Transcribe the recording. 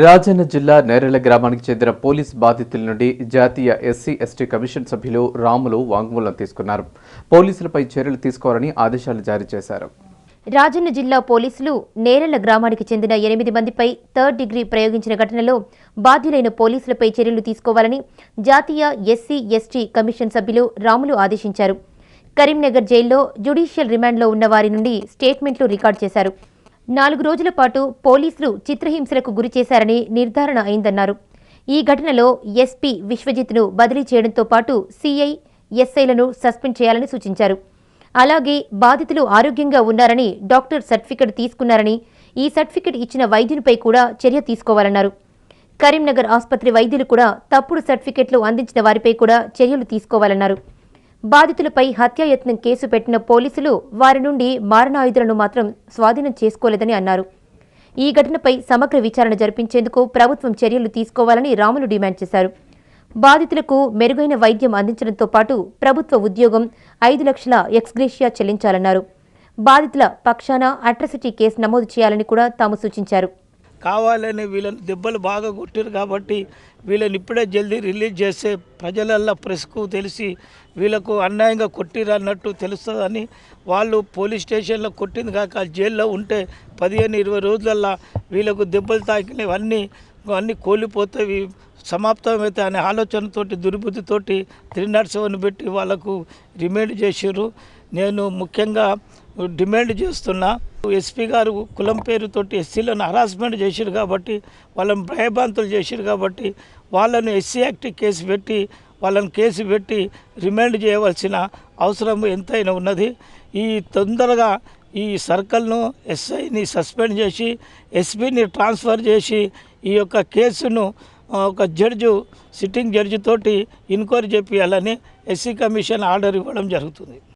రాజన్న జిల్లా నేరెళ్ళ గ్రామానికి చెందిన పోలీస్ బాధితుల నుండి జాతీయ ఎస్సీ ఎస్టీ కమిషన్ సభ్యులు రాములు వాంగ్మూలం తీసుకున్నారు. పోలీసులపై చర్యలు తీసుకోవాలని ఆదేశాలు జారీ చేశారు. రాజన్న జిల్లా పోలీసులు నేరెళ్ళ గ్రామానికి చెందిన ఎనిమిది మందిపై థర్డ్ డిగ్రీ ప్రయోగించిన ఘటనలో బాధ్యులైన పోలీసులపై చర్యలు తీసుకోవాలని జాతీయ ఎస్సీ ఎస్టీ కమిషన్ సభ్యులు రాములు ఆదేశించారు. కరీంనగర్ జైల్లో జ్యుడిషియల్ రిమాండ్లో ఉన్న వారి నుండి స్టేట్మెంట్లు రికార్డు చేశారు. నాలుగు రోజుల పాటు పోలీసులు చిత్రహింసలకు గురి చేశారని నిర్ధారణ అయిందన్నారు. ఈ ఘటనలో ఎస్పీ విశ్వజిత్ను బదిలీ చేయడంతో పాటు సీఐ ఎస్ఐలను సస్పెండ్ చేయాలని సూచించారు. అలాగే బాధితులు ఆరోగ్యంగా ఉన్నారని డాక్టర్ సర్టిఫికెట్ తీసుకున్నారని ఈ సర్టిఫికెట్ ఇచ్చిన వైద్యునిపై కూడా చర్య తీసుకోవాలన్నారు. కరీంనగర్ ఆసుపత్రి వైద్యులు కూడా తప్పుడు సర్టిఫికెట్లు అందించిన వారిపై కూడా చర్యలు తీసుకోవాలన్నారు. బాధితులపై హత్యాయత్నం కేసు పెట్టిన పోలీసులు వారి నుండి మారణాయుధులను మాత్రం స్వాధీనం చేసుకోలేదని అన్నారు. ఈ ఘటనపై సమగ్ర విచారణ జరిపించేందుకు ప్రభుత్వం చర్యలు తీసుకోవాలని రాములు డిమాండ్ చేశారు. బాధితులకు మెరుగైన వైద్యం అందించడంతో పాటు ప్రభుత్వ ఉద్యోగం ఐదు లక్షల ఎక్స్గ్రేషియా చెల్లించాలన్నారు. బాధితుల పక్షాన అట్రసిటీ కేసు నమోదు చేయాలని కూడా తాము సూచించారు. కావాలని వీళ్ళని దెబ్బలు బాగా కొట్టారు కాబట్టి వీళ్ళని ఇప్పుడే జల్దీ రిలీజ్ చేస్తే ప్రజలల్లో ప్రెస్కు తెలిసి వీళ్ళకు అన్యాయంగా కొట్టిరు అన్నట్టు తెలుస్తుందని వాళ్ళు పోలీస్ స్టేషన్లో కొట్టింది కాక జైల్లో ఉంటే పదిహేను ఇరవై రోజులల్లో వీళ్ళకు దెబ్బలు తాకినవన్నీ అన్నీ కోల్పోతాయి సమాప్తమైతే అనే ఆలోచనతోటి దుర్బుద్ధితోటి త్రీ నాట్ సెవెన్ పెట్టి వాళ్ళకు రిమైండ్ చేశారు నేను ముఖ్యంగా డిమాండ్ చేస్తున్నా. ఎస్పీ గారు కులం పేరుతోటి ఎస్సీలను హరాస్మెంట్ చేశారు కాబట్టి వాళ్ళని భయభ్రాంతులు చేశారు కాబట్టి వాళ్ళను ఎస్సీ యాక్ట్ కేసు పెట్టి వాళ్ళని కేసు పెట్టి రిమాండ్ చేయవలసిన అవసరం ఎంతైనా ఉన్నది. ఈ తొందరగా ఈ సర్కిల్ను ఎస్ఐని సస్పెండ్ చేసి ఎస్పీని ట్రాన్స్ఫర్ చేసి ఈ యొక్క కేసును ఒక జడ్జు సిట్టింగ్ జడ్జి తోటి ఇన్క్వైరీ చేపియాలని ఎస్సీ కమిషన్ ఆర్డర్ ఇవ్వడం జరుగుతుంది.